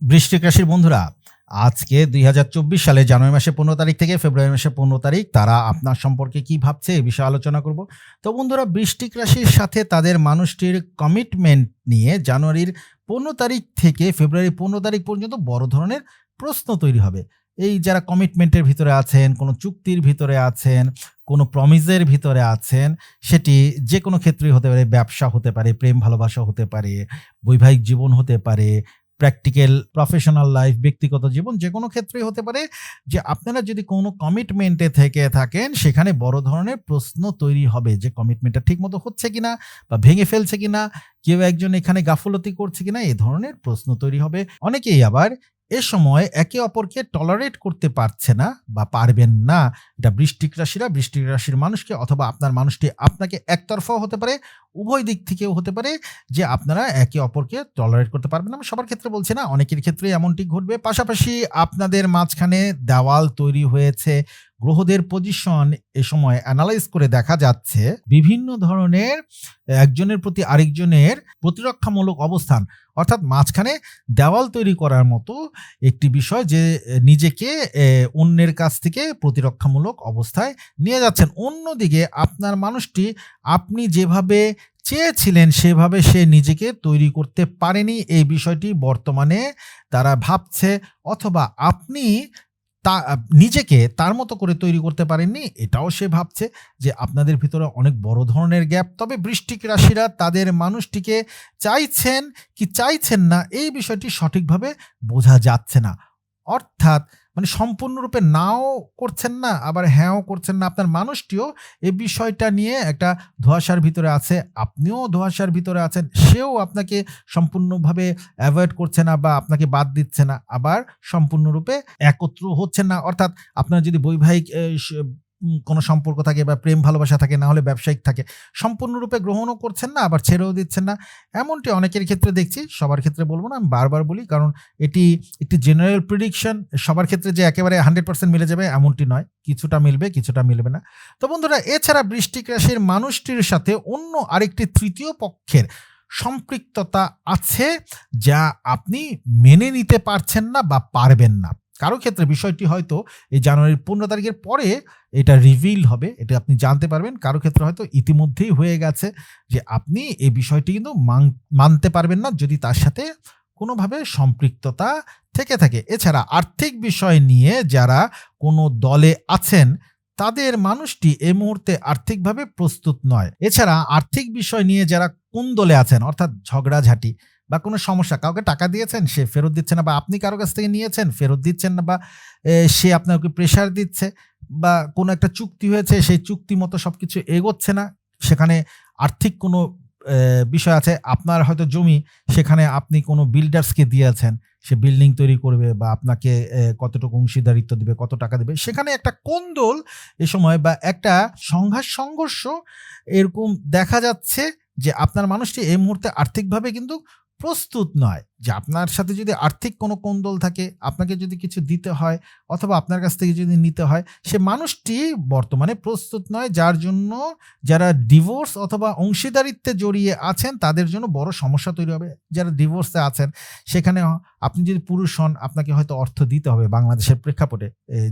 বৃষ্টিক রাশির বন্ধুরা, আজকে দুই হাজার চব্বিশ সালে জানুয়ারি মাসের পনেরো তারিখ থেকে ফেব্রুয়ারি মাসের পনেরো তারিখ, তারা আপনার সম্পর্কে কি ভাবছে এ বিষয়ে আলোচনা করব। তো বন্ধুরা বৃষ্টিক রাশির সাথে তাদের মানুষটির কমিটমেন্ট নিয়ে জানুয়ারির পনেরো তারিখ থেকে ফেব্রুয়ারি পনেরো তারিখ পর্যন্ত বড় ধরনের প্রশ্ন তৈরি হবে। এই যারা কমিটমেন্টের ভিতরে আছেন, কোনো চুক্তির ভিতরে আছেন, কোনো প্রমিজের ভিতরে আছেন, সেটি যে কোনো ক্ষেত্রেই হতে পারে, ব্যবসা হতে পারে, প্রেম ভালোবাসা হতে পারে, বৈবাহিক জীবন হতে পারে প্র্যাকটিক্যাল প্রফেশনাল লাইফ ব্যক্তিগত জীবন, যে কোনো ক্ষেত্রেই হতে পারে, যে আপনারা যদি কোনো কমিটমেন্টে থেকে থাকেন, সেখানে বড় ধরনের প্রশ্ন তৈরি হবে যে কমিটমেন্টটা ঠিকমতো হচ্ছে কিনা বা ভেঙে ফেলছে কিনা, কেউ একজন এখানে গাফলতি করছে কিনা, এ ধরনের প্রশ্ন তৈরি হবে। অনেকেই আবার এ সময় একে অপরকে টলারেট করতে পারছে না বা পারবেন না। এটা বৃষ্টিক রাশিরা, বৃষ্টিক রাশির মানুষকে অথবা আপনার মানুষটি আপনাকে একতরফাও হতে পারে, উভয় দিক থেকেও হতে পারে যে আপনারা একে অপরকে টলারেট করতে পারবেন আমি সবার ক্ষেত্রে বলছে না, অনেকের ক্ষেত্রে এমনটি ঘটবে। পাশাপাশি আপনাদের মাঝখানে দেওয়াল তৈরি হয়েছে গ্রহদের পজিশন এ সময় অ্যানালাইজ করে দেখা যাচ্ছে বিভিন্ন ধরনের একজনের প্রতি আরেকজনের প্রতিরক্ষামূলক অবস্থান। অর্থাৎ মাঝখানে দেওয়াল তৈরি করার মতো একটি বিষয় যে নিজেকে অন্যের কাছ থেকে প্রতিরক্ষামূলক অবস্থায় নিয়ে যাচ্ছেন। অন্যদিকে আপনার মানুষটি আপনি যেভাবে চেয়েছিলেন সেভাবে সে নিজেকে তৈরি করতে পারেনি। এই বিষয়টি বর্তমানে তারা ভাবছে অথবা আপনি তা নিজেকে তার মতো করে তৈরি করতে পারেননি, এটাও সে ভাবছে যে আপনাদের ভিতরে অনেক বড় ধরনের গ্যাপ। তবে বৃষ্টিক রাশিরা তাদের মানুষটিকে চাইছেন কি চাইছেন না, এই বিষয়টি সঠিকভাবে বোঝা যাচ্ছে না। অর্থাৎ মানে সম্পূর্ণরূপে নাও করছেন না, আবার হ্যাঁও করছেন না। আপনার মানুষটিও এ বিষয়টা নিয়ে একটা ধোঁয়াশার ভিতরে আছে, আপনিও ধোঁয়াশার ভিতরে আছেন, সেও আপনাকে সম্পূর্ণভাবে অ্যাভয়েড করছে না বা আপনাকে বাদ দিচ্ছে না, আবার সম্পূর্ণরূপে একত্র হচ্ছে না। অর্থাৎ আপনার যদি বৈবাহিক কোনো সম্পর্ক থাকে বা প্রেম, ভালোবাসা থাকে, না হলে ব্যবসায়িক থাকে, সম্পূর্ণরূপে গ্রহণও করছেন না, আবার ছেড়েও দিচ্ছেন না। এমনটি অনেকের ক্ষেত্রে দেখছি, সবার ক্ষেত্রে বলব না, আমি বারবার বলি, কারণ এটি একটি জেনারেল প্রিডিকশন সবার ক্ষেত্রে যে একেবারে হান্ড্রেড পার্সেন্ট মিলে যাবে, এমনটি নয়। কিছুটা মিলবে কিছুটা মিলবে না। তো বন্ধুরা, এছাড়া বৃষ্টিক রাশির মানুষটির সাথে অন্য আরেকটি তৃতীয় পক্ষের সম্পৃক্ততা আছে, যা আপনি মেনে নিতে পারছেন না বা পারবেন না। কারও ক্ষেত্রে বিষয়টি হয়তো এই জানুয়ারির পনেরো তারিখের পরে এটা রিভিল হবে, এটা আপনি জানতে পারবেন। কারও ক্ষেত্রে হয়তো ইতিমধ্যেই হয়ে গেছে যে আপনি এই বিষয়টি কিন্তু মান- মানতে পারবেন না যদি তার সাথে কোনোভাবে সম্পৃক্ততা থেকে থাকে। এছাড়া আর্থিক বিষয় নিয়ে যারা কোনো দলে আছেন, তাদের মানুষটি এই মুহূর্তে আর্থিকভাবে প্রস্তুত নয়। এছাড়া আর্থিক বিষয় নিয়ে যারা কোন দলে আছেন, অর্থাৎ ঝগড়াঝাটি বা কোনো সমস্যা, কাউকে টাকা দিয়েছেন, সে ফেরত দিচ্ছে না বা আপনি কারও কাছ থেকে নিয়েছেন, ফেরত দিচ্ছেন না বা সে আপনাকে প্রেশার দিচ্ছে বা কোনো একটা চুক্তি হয়েছে, সেই চুক্তি মতো সব কিছু এগোচ্ছে না, সেখানে আর্থিক কোনো বিষয় আছে, আপনার হয়তো জমি, সেখানে আপনি কোনো বিল্ডার্সকে দিয়েছেন, সে বিল্ডিং তৈরি করবে বা আপনাকে কতটুকু অংশীদারিত্ব দিবে, কত টাকা দিবে, সেখানে একটা কোন্দল এ সময় বা একটা সংঘাত, সংঘর্ষ এরকম দেখা যাচ্ছে যে আপনার মানুষটি এই মুহূর্তে আর্থিকভাবে কিন্তু প্রস্তুত নয়। যে আপনার সাথে যদি আর্থিক কোনো কোন্দল থাকে, আপনাকে যদি কিছু দিতে হয় অথবা আপনার কাছ থেকে যদি নিতে হয়, সে মানুষটি বর্তমানে প্রস্তুত নয়। যার জন্য যারা ডিভোর্স অথবা অংশীদারিত্বে জড়িয়ে আছেন, তাদের জন্য বড় সমস্যা তৈরি হবে। যারা ডিভোর্সে আছেন, সেখানে আপনি যদি পুরুষ হন, আপনাকে হয়তো অর্থ দিতে হবে বাংলাদেশের প্রেক্ষাপটে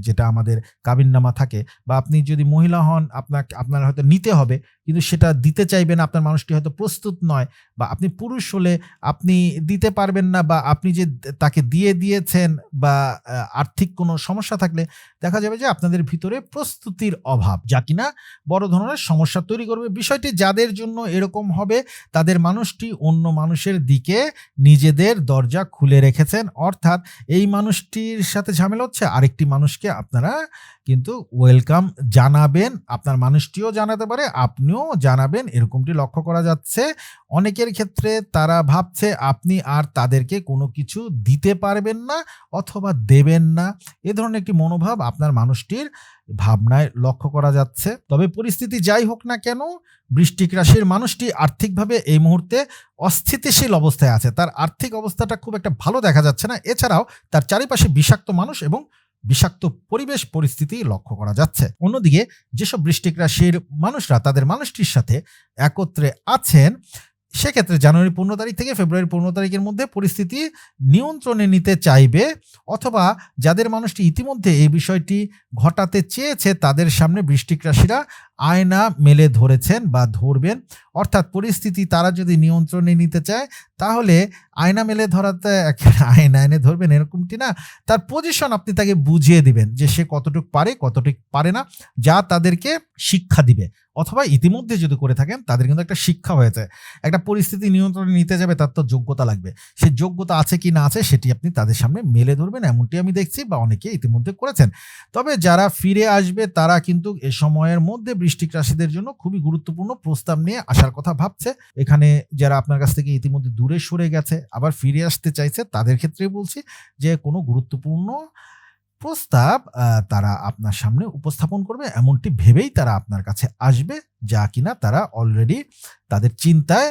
যেটা আমাদের কাবিননামা থাকে। বা আপনি যদি মহিলা হন, আপনাকে, আপনার হয়তো নিতে হবে, কিন্তু সেটা দিতে চাইবেন, আপনার মানুষটি হয়তো প্রস্তুত নয়। বা আপনি পুরুষ হলে আপনি দিতে পারবেন না বা আপনি যে তাকে দিয়ে দিয়েছেন বা আর্থিক কোনো সমস্যা থাকলে দেখা যাবে যে আপনাদের ভিতরে প্রস্তুতির অভাব। যা কিনা বড় ধরনের সমস্যা তৈরি করবে। বিষয়টি যাদের জন্য এরকম হবে, তাদের মানুষটি অন্য মানুষের দিকে নিজেদের দরজা খুলে রেখেছেন। অর্থাৎ এই মানুষটির সাথে ঝামেলা হচ্ছে। আরেকটি মানুষকে আপনারা কিন্তু ওয়েলকাম জানাবেন। আপনার মানুষটিও জানাতে পারে, আপনিও জানাবেন। এরকমটি লক্ষ্য করা যাচ্ছে। অনেকের ক্ষেত্রে তারা ভাবছে, আপনি আর তাদেরকে কোনো কিছু দিতে পারবেন না অথবা দেবেন না। এ ধরনের একটি মনোভাব আপনার মানুষটির ভাবনায় লক্ষ্য করা যাচ্ছে। তবে পরিস্থিতি যাই হোক না কেন বৃষ্টিক রাশির মানুষটি আর্থিকভাবে এই মুহূর্তে অস্থিতিশীল অবস্থায় আছে। তার আর্থিক অবস্থাটা খুব একটা ভালো দেখা যাচ্ছে না। এছাড়াও তার চারিপাশে বিষাক্ত মানুষ এবং বিষাক্ত পরিবেশ পরিস্থিতি লক্ষ্য করা যাচ্ছে। অন্যদিকে যেসব বৃষ্টিক রাশির মানুষরা তাদের মানুষটির সাথে একত্রে আছেন সেক্ষেত্রে জানুয়ারি পনেরো তারিখ থেকে ফেব্রুয়ারি পনেরো তারিখের মধ্যে পরিস্থিতি নিয়ন্ত্রণে নিতে চাইবে, অথবা যাদের মানুষটি ইতিমধ্যে এই বিষয়টি ঘটাতে চেয়েছে তাদের সামনে বৃষ্টিক রাশিরা আয়না মেলে ধরেছেন বা ধরবেন, অর্থাৎ পরিস্থিতি তারা যদি নিয়ন্ত্রণে নিতে চায়, তাহলে আয়না মেলে ধরাতে আয়না এনে ধরবেন এরকমটি না। তার পজিশন আপনি তাকে বুঝিয়ে দিবেন যে সে কতটুকু পারে কতটুকু পারে না, যা তাদেরকে শিক্ষা দিবে। অথবা ইতিমধ্যে যদি করে থাকেন, তাদের কিন্তু একটা শিক্ষা হয়েছে একটা পরিস্থিতি নিয়ন্ত্রণে নিতে যাবে, তার তো যোগ্যতা লাগবে। সে যোগ্যতা আছে কি না আছে, সেটি আপনি তাদের সামনে মেলে ধরবেন, এমনটি আমি দেখছি বা অনেকে ইতিমধ্যে করেছেন। তবে যারা ফিরে আসবে, তারা কিন্তু এ সময়ের মধ্যে বৃষ্টিক রাশিদের জন্য খুবই গুরুত্বপূর্ণ প্রস্তাব নিয়ে আসার কথা ভাবছে। এখানে যারা আপনার কাছ থেকে ইতিমধ্যে দূরে সরে গেছে, আবার ফিরে আসতে চাইছে, তাদের ক্ষেত্রে বলছি যে কোনো গুরুত্বপূর্ণ প্রস্তাব তারা আপনার সামনে উপস্থাপন করবে। এমনটি ভেবেই তারা আপনার কাছে আসবে, যা কিনা তারা অলরেডি তাদের চিন্তায়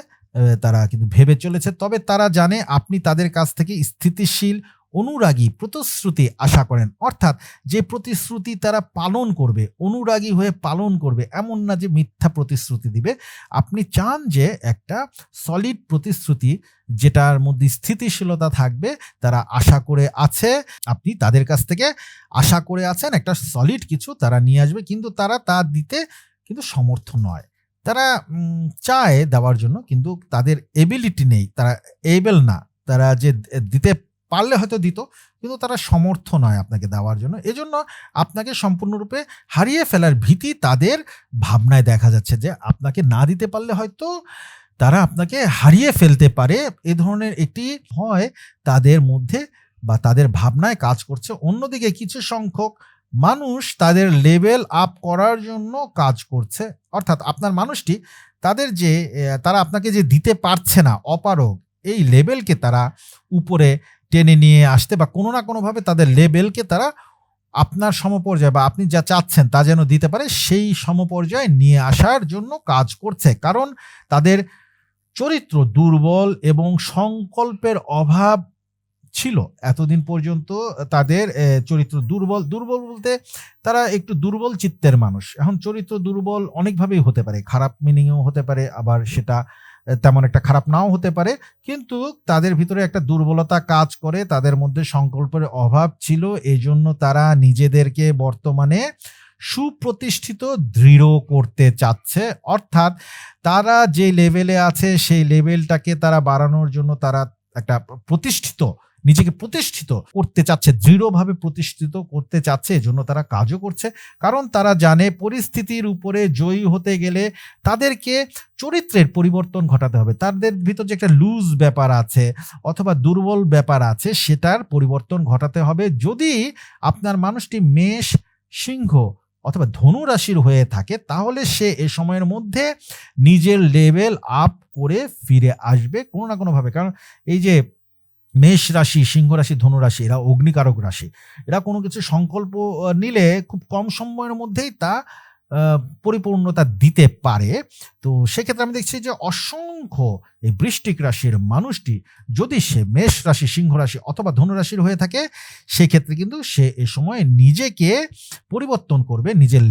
তারা কিন্তু ভেবে চলেছে। তবে তারা জানে আপনি তাদের কাছ থেকে স্থিতিশীল অনুরাগী প্রতিশ্রুতি আশা করেন। অর্থাৎ যে প্রতিশ্রুতি তারা পালন করবে, অনুরাগী হয়ে পালন করবে, এমন না যে মিথ্যা প্রতিশ্রুতি দিবে। আপনি চান যে একটা সলিড প্রতিশ্রুতি যেটার মধ্যে স্থিতিশীলতা থাকবে, তারা আশা করে আছে, আপনি তাদের কাছ থেকে আশা করে আছেন, একটা সলিড কিছু তারা নিয়ে আসবে, কিন্তু তারা তা দিতে কিন্তু সমর্থ নয়। তারা চায় দেওয়ার জন্য, কিন্তু তাদের এবিলিটি নেই, তারা এবল না। তারা যে দিতে পারলে হয়তো দিত, কিন্তু তারা সমর্থ নয় আপনাকে দেওয়ার জন্য। এজন্য আপনাকে সম্পূর্ণরূপে হারিয়ে ফেলার ভীতি তাদের ভাবনায় দেখা যাচ্ছে যে আপনাকে না দিতে পারলে হয়তো তারা আপনাকে হারিয়ে ফেলতে পারে। এ ধরনের একটি হয় তাদের মধ্যে বা তাদের ভাবনায় কাজ করছে। অন্যদিকে কিছু সংখ্যক মানুষ তাদের লেভেল আপ করার জন্য কাজ করছে। অর্থাৎ আপনার মানুষটি তাদের যে তারা আপনাকে যে দিতে পারছে না, অপারগ এই লেভেলকে তারা উপরে টেনে নিয়ে আসতে বা কোনো না কোনোভাবে তাদের লেভেলকে তারা আপনার সমপর্যায়ে বা আপনি যা চাচ্ছেন তা যেন দিতে পারে, সেই সমপর্যায়ে নিয়ে আসার জন্য কাজ করছে। কারণ তাদের চরিত্র দুর্বল এবং সংকল্পের অভাব ছিল। এতদিন পর্যন্ত তাদের চরিত্র দুর্বল দুর্বল বলতে তারা একটু দুর্বল চিত্তের মানুষ। এখন চরিত্র দুর্বল অনেকভাবেই হতে পারে, খারাপ মিনিংও হতে পারে, আবার সেটা তেমন একটা খারাপ নাও হতে পারে, কিন্তু তাদের ভিতরে একটা দুর্বলতা কাজ করে, তাদের মধ্যে সংকল্পের অভাব ছিল এই জন্য তারা নিজেদেরকে বর্তমানে সুপ্রতিষ্ঠিত, দৃঢ় করতে চাচ্ছে। অর্থাৎ তারা যে লেভেলে আছে, সেই লেভেলটাকে তারা বাড়ানোর জন্য তারা একটা প্রতিষ্ঠিত নিজেকে প্রতিষ্ঠিত করতে চাচ্ছে, দৃঢ়ভাবে প্রতিষ্ঠিত করতে চাচ্ছে, এজন্য তারা কাজও করছে। কারণ তারা জানে পরিস্থিতির উপরে জয়ী হতে গেলে তাদেরকে চরিত্রের পরিবর্তন ঘটাতে হবে। তাদের ভিতর যে একটা লুজ ব্যাপার আছে অথবা দুর্বল ব্যাপার আছে, সেটার পরিবর্তন ঘটাতে হবে। যদি আপনার মানুষটি মেষ, সিংহ অথবা ধনু রাশির হয়ে থাকে, তাহলে সে এ সময়ের মধ্যে নিজের লেভেল আপ করে ফিরে আসবে কোনো না কোনোভাবে। কারণ এই যে মেষ রাশি, সিংহ রাশি, ধনু রাশি, এরা অগ্নিকারক রাশি। এরা কোনো কিছু সংকল্প নিলে খুব কম সময়ের মধ্যেই তা পরিপূর্ণতা দিতে পারে। তো সেক্ষেত্রে আমি দেখছি যে অসংখ্য এই বৃষ্টিক রাশির মানুষটি, যদি সে মেষ রাশি, সিংহ রাশি অথবা ধনুরাশির হয়ে থাকে, সেক্ষেত্রে কিন্তু সে এ সময় নিজেকে পরিবর্তন করবে, নিজের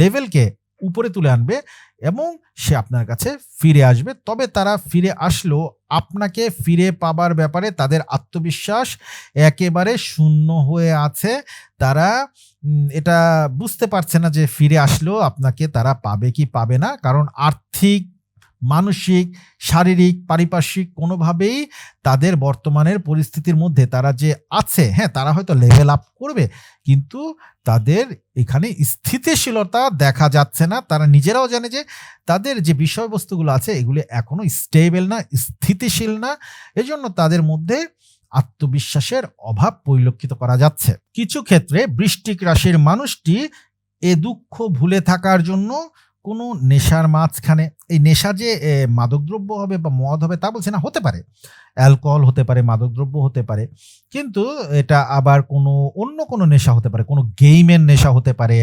লেভেলকে উপরে তুলে আনবে এবং সে আপনার কাছে ফিরে আসবে। তবে তারা ফিরে আসলেও আপনাকে ফিরে পাবার ব্যাপারে তাদের আত্মবিশ্বাস একেবারে শূন্য হয়ে আছে। তারা এটা বুঝতে পারছে না যে ফিরে আসলেও আপনাকে তারা পাবে কি পাবে না। কারণ আর্থিক মানসিক, শারীরিক, পারিপার্শ্বিক কোনোভাবেই তাদের বর্তমানের পরিস্থিতির মধ্যে তারা যে আছে হ্যাঁ তারা হয়তো লেভেল আপ করবে, কিন্তু তাদের এখানে স্থিতিশীলতা দেখা যাচ্ছে না। তারা নিজেরাও জানে যে তাদের যে বিষয়বস্তুগুলো আছে, এগুলি এখনও স্টেবল না, স্থিতিশীল না। এজন্য তাদের মধ্যে আত্মবিশ্বাসের অভাব পরিলক্ষিত করা যাচ্ছে। কিছু ক্ষেত্রে বৃষ্টিক রাশির মানুষটি এ দুঃখ ভুলে থাকার জন্য কোনো নেশার মাঝখানে, এই নেশা যে মাদকদ্রব্য হবে বা মদ হবে তা বলছে না, হতে পারে। অ্যালকোহল হতে পারে, মাদকদ্রব্য হতে পারে। কিন্তু এটা আবার কোনো, অন্য কোনো নেশা হতে পারে, কোনো গেইমের নেশা হতে পারে,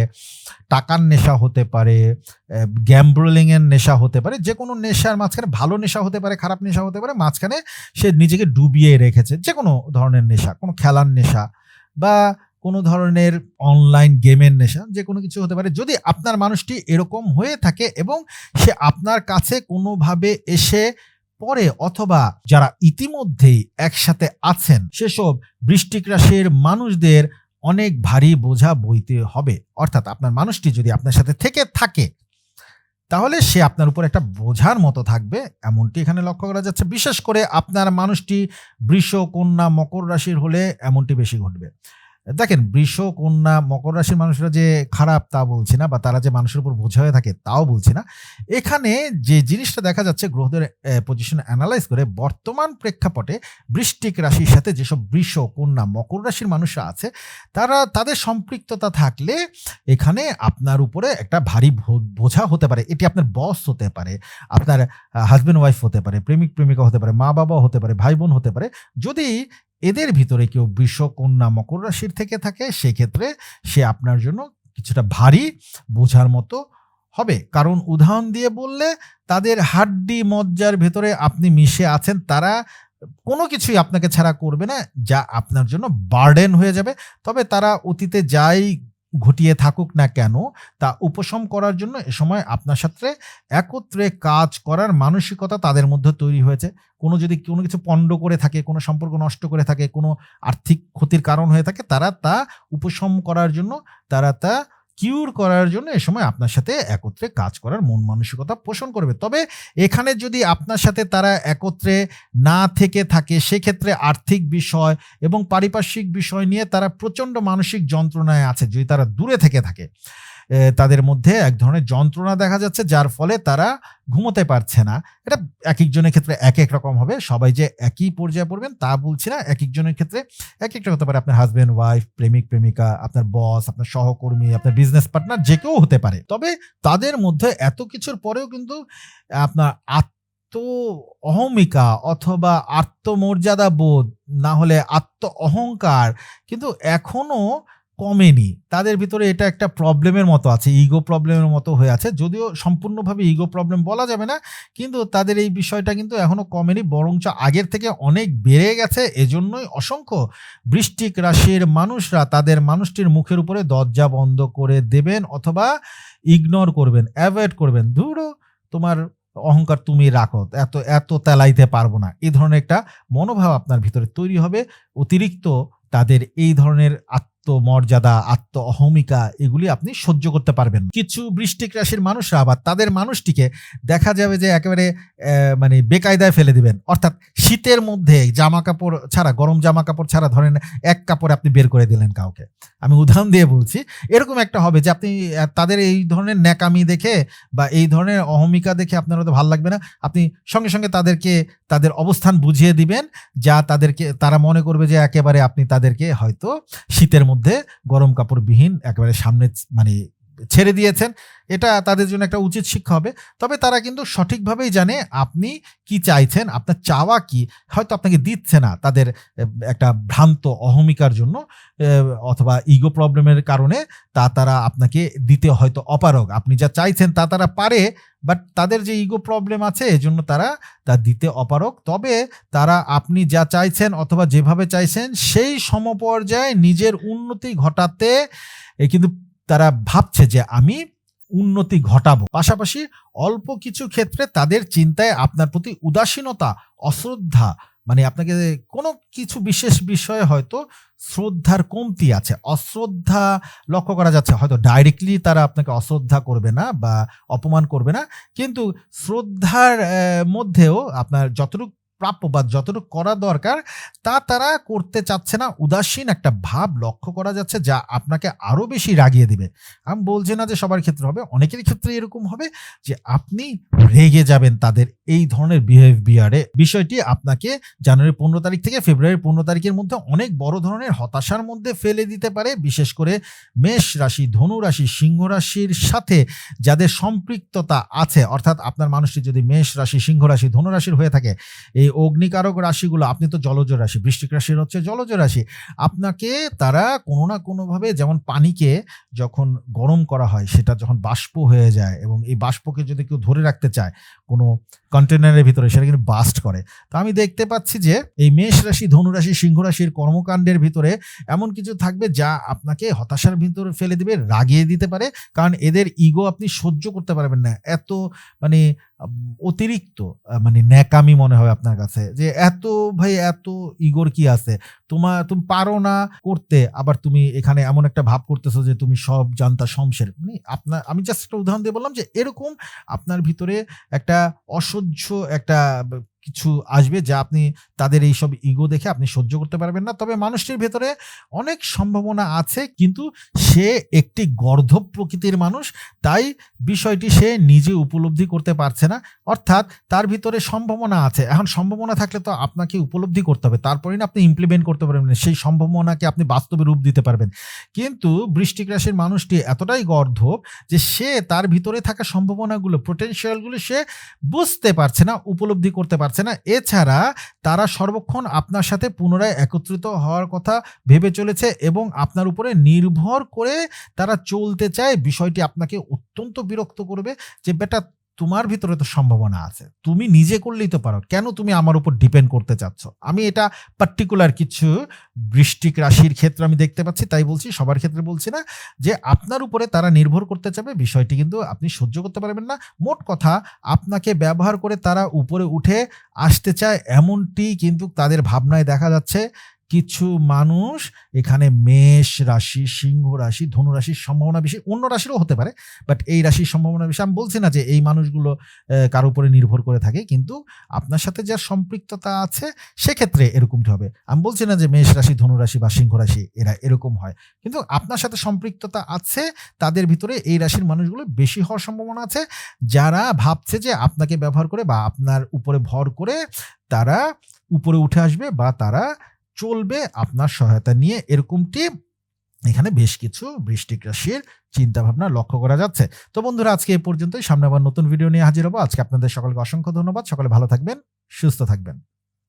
টাকার নেশা হতে পারে গ্যাম্বলিং এর নেশা হতে পারে যে কোনো নেশার মাঝখানে ভালো নেশা হতে পারে, খারাপ নেশা হতে পারে, মাঝখানে সে নিজেকে ডুবিয়ে রেখেছে যে কোনো ধরনের নেশা, কোনো খেলার নেশা বা কোনো ধরনের অনলাইন গেমের নেশা যে কোনো কিছু হতে পারে, যদি আপনার মানুষটি এরকম হয়ে থাকে এবং সে আপনার কাছে কোনোভাবে এসে পরে অথবা যারা ইতিমধ্যেই একসাথে আছেন, সেসব বৃষ্টিক রাশির মানুষদের অনেক ভারী বোঝা বইতে হবে। অর্থাৎ আপনার মানুষটি যদি আপনার সাথে থেকে থাকে, তাহলে সে আপনার উপর একটা বোঝার মতো থাকবে। এমনটি এখানে লক্ষ্য করা যাচ্ছে। বিশেষ করে আপনার মানুষটি বৃষ, কন্যা, মকর রাশির হলে এমনটি বেশি ঘটবে। দেখেন, বৃষ, কন্যা, মকর রাশির মানুষরা যে খারাপ তা বলছি না বা তারা যে মানুষের উপর বোঝা হয়ে থাকে তাও বলছি না। এখানে যে জিনিসটা দেখা যাচ্ছে গ্রহদের পজিশন অ্যানালাইজ করে, বর্তমান প্রেক্ষাপটে বৃষ্টিক রাশির সাথে যেসব বৃষ, কন্যা, মকর রাশির মানুষরা আছে, তারা, তাদের সম্পৃক্ততা থাকলে এখানে আপনার উপরে একটা ভারী বোঝা হতে পারে। এটি আপনার বস হতে পারে, আপনার হাজব্যান্ড ওয়াইফ হতে পারে, প্রেমিক, প্রেমিকা হতে পারে মা বাবা হতে পারে ভাই বোন হতে পারে। যদি এদের ভিতরে কেউ বৃষ কন্যা, মকর রাশির থেকে থাকে, সেক্ষেত্রে সে আপনার জন্য কিছুটা ভারী বোঝার মতো হবে। কারণ উদাহরণ দিয়ে বললে, তাদের হাড্ডি মজ্জার ভেতরে আপনি মিশে আছেন, তারা কোনো কিছুই আপনাকে ছাড়া করবে না, যা আপনার জন্য বার্ডেন হয়ে যাবে। তবে তারা অতীতে যাই ঘটিয়ে থাকুক না কেন, তা উপশম করার জন্য এ সময় আপনার সাথে একত্রে কাজ করার মানসিকতা তাদের মধ্যে তৈরি হয়েছে। কোনো যদি কোনো কিছু পণ্ড করে থাকে, কোনো সম্পর্ক নষ্ট করে থাকে, কোনো আর্থিক ক্ষতির কারণ হয়ে থাকে, তারা তা উপশম করার জন্য, তারা তা কিউর করার জন্য এ সময় আপনার সাথে একত্রে কাজ করার মন মানসিকতা পোষণ করবে। তবে এখানে যদি আপনার সাথে তারা একত্রে না থেকে থাকে, সেক্ষেত্রে আর্থিক বিষয় এবং পারিপার্শ্বিক বিষয় নিয়ে তারা প্রচণ্ড মানসিক যন্ত্রণায় আছে, যদি তারা দূরে থেকে থাকে। তাদের মধ্যে এক ধরনের যন্ত্রণা দেখা যাচ্ছে, যার ফলে তারা ঘুমোতে পারছে না। এটা এক একজনের ক্ষেত্রে এক এক রকম হবে। সবাই যে একই পর্যায়ে পড়বেন তা বলছি না। এক একজনের ক্ষেত্রে এক একটা হতে পারে আপনার হাজব্যান্ড ওয়াইফ প্রেমিক, প্রেমিকা, আপনার বস আপনার সহকর্মী, আপনার বিজনেস পার্টনার যে কেউ হতে পারে। তবে তাদের মধ্যে এত কিছুর পরেও কিন্তু আপনার আত্ম অহমিকা অথবা আত্মমর্যাদা বোধ না হলে আত্ম অহংকার কিন্তু এখনও কমেনি। তাদের ভিতরে এটা একটা প্রবলেমের মতো আছে ইগো প্রবলেমের মতো হয়ে আছে। যদিও সম্পূর্ণভাবে ইগো প্রবলেম বলা যাবে না, কিন্তু তাদের এই বিষয়টা কিন্তু এখনও কমেনি, বরঞ্চ আগের থেকে অনেক বেড়ে গেছে। এজন্যই অসংখ্য বৃষ্টিক রাশির মানুষরা তাদের মানুষটির মুখের উপরে দরজা বন্ধ করে দেবেন অথবা ইগনোর করবেন অ্যাভয়েড করবেন। ধুরো তোমার অহংকার তুমি রাখো, এত এত তেলাইতে পারব না। এই ধরনের একটা মনোভাব আপনার ভিতরে তৈরি হবে। অতিরিক্ত তাদের এই ধরনের আত্মমর্যাদা আত্ম অহমিকা এগুলি আপনি সহ্য করতে পারবেন কিছু বৃষ্টিক রাশির মানুষরা আবার তাদের মানুষটিকে দেখা যাবে যে একেবারে মানে বেকায়দায় ফেলে দিবেন। অর্থাৎ শীতের মধ্যে জামা কাপড় ছাড়া, গরম জামা কাপড় ছাড়া ধরেন এক কাপড় আপনি বের করে দিলেন কাউকে। আমি উদাহরণ দিয়ে বলছি, এরকম একটা হবে যে আপনি তাদের এই ধরনের ন্যাকামি দেখে বা এই ধরনের অহমিকা দেখে আপনার হয়তো ভালো লাগবে না। আপনি সঙ্গে সঙ্গে তাদেরকে, তাদের অবস্থান বুঝিয়ে দিবেন, যা তাদেরকে, তারা মনে করবে যে একেবারে আপনি তাদেরকে হয়তো শীতের মধ্যে গরম কাপড় বিহীন একেবারে সামনে মানে ছেড়ে দিয়েছেন। এটা তাদের জন্য একটা উচিত শিক্ষা হবে। তবে তারা কিন্তু সঠিকভাবেই জানে আপনি কি চাইছেন, আপনার চাওয়া কি। হয়তো আপনাকে দিচ্ছে না তাদের একটা ভ্রান্ত, অহমিকার জন্য অথবা ইগো প্রবলেমের কারণে তা তারা আপনাকে দিতে হয়তো অপারগ। আপনি যা চাইছেন তা তারা পারে বাট তাদের যে ইগো প্রবলেম আছে, এজন্য তারা তা দিতে অপারগ। তবে তারা আপনি যা চাইছেন অথবা যেভাবে চাইছেন, সেই সমপর্যায়ে নিজের উন্নতি ঘটাতে কিন্তু তারা ভাবছে যে আমি উন্নতি ঘটাবো। পাশাপাশি অল্প কিছু ক্ষেত্রে তাদের চিন্তায় আপনার প্রতি উদাসীনতা, অশ্রদ্ধা মানে আপনাকে কোনো কিছু বিশেষ বিষয়ে হয়তো শ্রদ্ধার কমতি আছে। অশ্রদ্ধা লক্ষ্য করা যাচ্ছে, হয়তো ডাইরেক্টলি তারা আপনাকে অশ্রদ্ধা করবে না বা অপমান করবে না। কিন্তু শ্রদ্ধার মধ্যেও আপনার যতটুকু প্রাপ্য বা যতটুকু করা দরকার, তা তারা করতে চাচ্ছে না। উদাসীন একটা ভাব লক্ষ্য করা যাচ্ছে যা আপনাকে আরও বেশি রাগিয়ে দিবে। আমি বলছি না যে সবার ক্ষেত্রে হবে, অনেকেরই ক্ষেত্রে এরকম হবে যে আপনি রেগে যাবেন তাদের এই ধরনের বিহেভিয়ারে বিষয়টি আপনাকে জানুয়ারি পনেরো তারিখ থেকে ফেব্রুয়ারি পনেরো তারিখের মধ্যে অনেক বড় ধরনের হতাশার মধ্যে ফেলে দিতে পারে। বিশেষ করে মেষ রাশি, ধনু রাশি, সিংহ রাশির সাথে যাদের সম্পৃক্ততা আছে, অর্থাৎ আপনার মানুষটি যদি মেষ রাশি, সিংহ রাশি, ধনু রাশির হয়ে থাকে এই অগ্নিকারক রাশিগুলো, আপনি তো জলজ রাশি বৃষ্টিক রাশির হচ্ছে জলজ রাশি, আপনাকে তারা কোনো না কোনোভাবে যেমন পানিকে যখন গরম করা হয়, সেটা যখন বাষ্প হয়ে যায় এবং এই বাষ্পকে যদি কেউ ধরে রাখতে চায়, কোনো কন্টেনারের ভিতরে, সেটা কিন্তু বাস্ট করে। তো আমি দেখতে পাচ্ছি যে, এই মেষ রাশি ধনুরাশি সিংহ রাশির কর্মকাণ্ডের ভিতরে এমন কিছু থাকবে যা আপনাকে হতাশার ভিতরে ফেলে দিবে, রাগিয়ে দিতে পারে, কারণ এদের ইগো আপনি সহ্য করতে পারবেন না। এত মানে অতিরিক্ত মানে ন্যাকামি মনে হয় আপনার কাছে যে এত ভাই এত ইগোর কি আছে? তোমার তুমি পারো না করতে আবার তুমি এখানে এমন একটা ভাব করতেছো যে তুমি সব জানতা শমশের। মানে আপনার আমি জাস্ট একটা উদাহরণ দিয়ে বললাম যে এরকম আপনার ভিতরে একটা অসহ্য একটা কিছু আসবে যা আপনি তাদের এই সব ইগো দেখে আপনি সহ্য করতে পারবেন না। তবে মানুষটির ভেতরে অনেক সম্ভাবনা আছে, কিন্তু সে একটি গর্ধব প্রকৃতির মানুষ, তাই বিষয়টি সে নিজে উপলব্ধি করতে পারছে না। অর্থাৎ তার ভিতরে সম্ভাবনা আছে। এখন সম্ভাবনা থাকলে তো আপনাকে উপলব্ধি করতে হবে তারপরে আপনি ইমপ্লিমেন্ট করতে পারবেন। সেই সম্ভাবনাকে আপনি বাস্তবে রূপ দিতে পারবেন। কিন্তু বৃষ্টিক রাশির মানুষটি এতটাই গর্ধব যে সে তার ভিতরে থাকা সম্ভাবনাগুলো পোটেনশিয়ালগুলো সে বুঝতে পারছে না, উপলব্ধি করতে পারছে না। এছাড়া তারা সর্বক্ষণ আপনার সাথে পুনরায় একত্রিত হওয়ার কথা ভেবে চলেছে এবং আপনার উপরে নির্ভর করে তারা চলতে চায়। বিষয়টি আপনাকে অত্যন্ত বিরক্ত করবে যে, বেটা তোমার ভিতরে তো সম্ভাবনা আছে। তুমি নিজে করলেই তো পারো। কেন তুমি আমার উপর ডিপেন্ড করতে চাচ্ছ? আমি এটা পার্টিকুলার কিছু বৃষ্টিক রাশির ক্ষেত্রে আমি দেখতে পাচ্ছি, তাই বলছি, সবার ক্ষেত্রে বলছি না, যে আপনার উপরে তারা নির্ভর করতে চাবে, বিষয়টি কিন্তু আপনি সহ্য করতে পারবেন না। মোট কথা, আপনাকে ব্যবহার করে তারা উপরে উঠে আসতে চায়, এমনটি কিন্তু তাদের ভাবনায় দেখা যাচ্ছে। কিছু মানুষ এখানে মেষ রাশি, সিংহ রাশি, ধনু রাশির সম্ভাবনা বেশি, অন্য রাশিরও হতে পারে বাট এই রাশির সম্ভাবনা বেশি। আমি বলছি না যে এই মানুষগুলো কার উপরে নির্ভর করে থাকে, কিন্তু আপনার সাথে যার সম্পৃক্ততা আছে, সেক্ষেত্রে এরকমটি হবে। আমি বলছি না যে মেষ রাশি, ধনু রাশি বা সিংহ রাশি এরা এরকম হয়, কিন্তু আপনার সাথে সম্পৃক্ততা আছে, তাদের ভিতরে এই রাশির মানুষগুলো বেশি হওয়ার সম্ভাবনা আছে, যারা ভাবছে যে আপনাকে ব্যবহার করে বা আপনার উপরে ভর করে তারা উপরে উঠে আসবে বা তারা চলবে, আপনার সহায়তা নিয়ে এরকমটি এখানে বেশ কিছু বৃষ্টিক রাশির চিন্তা ভাবনা লক্ষ্য করা যাচ্ছে। তো বন্ধুরা, আজকে এই পর্যন্তই। সামনে আবার নতুন ভিডিও নিয়ে হাজির হব। আজকে আপনাদের সকলকে অসংখ্য ধন্যবাদ। সকলে ভালো থাকবেন, সুস্থ থাকবেন।